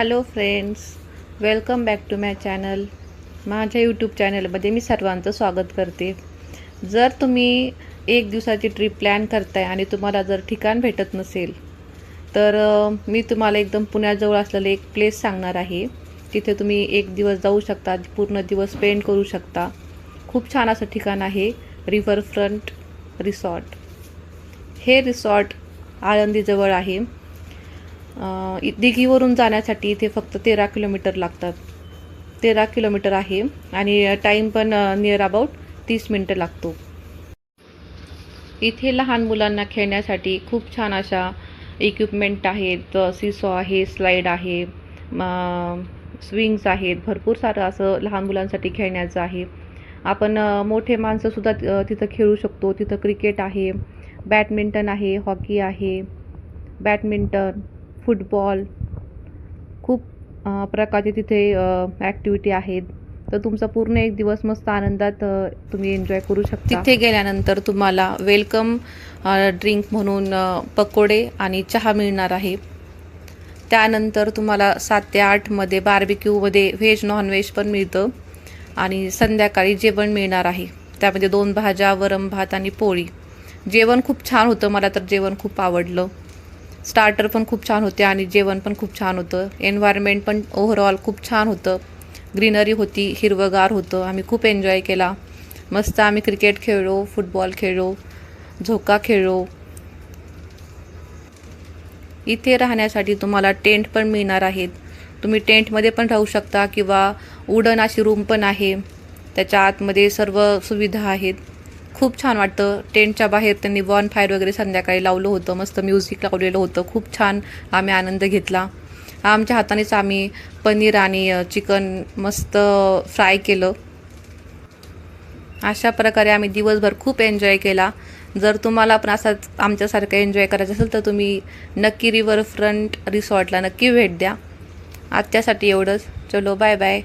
Hello friends welcome back to my channel माझ्या YouTube चॅनलमध्ये मी सर्वांचं स्वागत करते. जर तुम्ही एक दिवसाची ट्रिप प्लॅन करताय आणि तुम्हाला जर ठिकाण भेटत नसेल तर मी तुम्हाला एकदम पुण्याजवळ असलेलं एक प्लेस सांगणार आहे. तिथे तुम्ही एक दिवस जाऊ शकता पूर्ण दिवस स्पेंड करू शकता. खूप छान असं ठिकाण आहे रिव्हरफ्रंट रिसॉर्ट हे रिसॉर्ट आळंदीजवळ आहे. दिघीवरून जाण्यासाठी इथे फक्त तेरा किलोमीटर लागतात. तेरा किलोमीटर आहे आणि टाईम पण नियर अबाउट तीस मिनटं लागतो. इथे लहान मुलांना खेळण्यासाठी खूप छान अशा इक्विपमेंट आहेत सिसॉ आहे स्लाईड आहे स्विंग्स आहेत. भरपूर सारं असं लहान मुलांसाठी खेळण्याचं आहे. आपण मोठे माणसंसुद्धा तिथं खेळू शकतो. तिथं क्रिकेट आहे बॅडमिंटन आहे हॉकी आहे बॅडमिंटन फुटबॉल खूप प्रकारचे तिथे ॲक्टिव्हिटी आहेत. तर तुमचा पूर्ण एक दिवस मस्त आनंदात तुम्ही एन्जॉय करू शकता. तिथे गेल्यानंतर तुम्हाला वेलकम ड्रिंक म्हणून पकोडे आणि चहा मिळणार आहे. त्यानंतर तुम्हाला सात ते आठमध्ये बार्बिक्यूमध्ये व्हेज नॉनव्हेज पण मिळतं. आणि संध्याकाळी जेवण मिळणार आहे. त्यामध्ये दोन भाज्या वरम भात आणि पोळी. जेवण खूप छान होतं. मला तर जेवण खूप आवडलं. स्टार्टर पण खूप छान होते आणि जेवण पण खूप छान होतं. एन्व्हायरमेंट पण ओव्हरऑल खूप छान होतं. ग्रीनरी होती हिरवगार होतं. आम्ही खूप एन्जॉय केला. मस्त आम्ही क्रिकेट खेळलो फुटबॉल खेळलो झोका खेळलो. इथे राहण्यासाठी तुम्हाला टेंट पण मिळणार आहेत. तुम्ही टेंटमध्ये पण राहू शकता किंवा उडन अशी रूम पण आहे. त्याच्या आतमध्ये सर्व सुविधा आहेत. खूप छान वाटतं. टेंटच्या बाहेर त्यांनी बॉन फायर वगैरे संध्याकाळी लावलं होतं. मस्त म्युझिक लावलेलं होतं. खूप छान आम्ही आनंद घेतला. आमच्या हातानेच आम्ही पनीर आणि चिकन मस्त फ्राय केलं. अशा प्रकारे आम्ही दिवसभर खूप एन्जॉय केला. जर तुम्हाला पण असाच आमच्यासारखं एन्जॉय करायचं असेल तर तुम्ही नक्की रिव्हरफ्रंट रिसॉर्टला नक्की भेट द्या. आजच्यासाठी एवढंच. चलो बाय बाय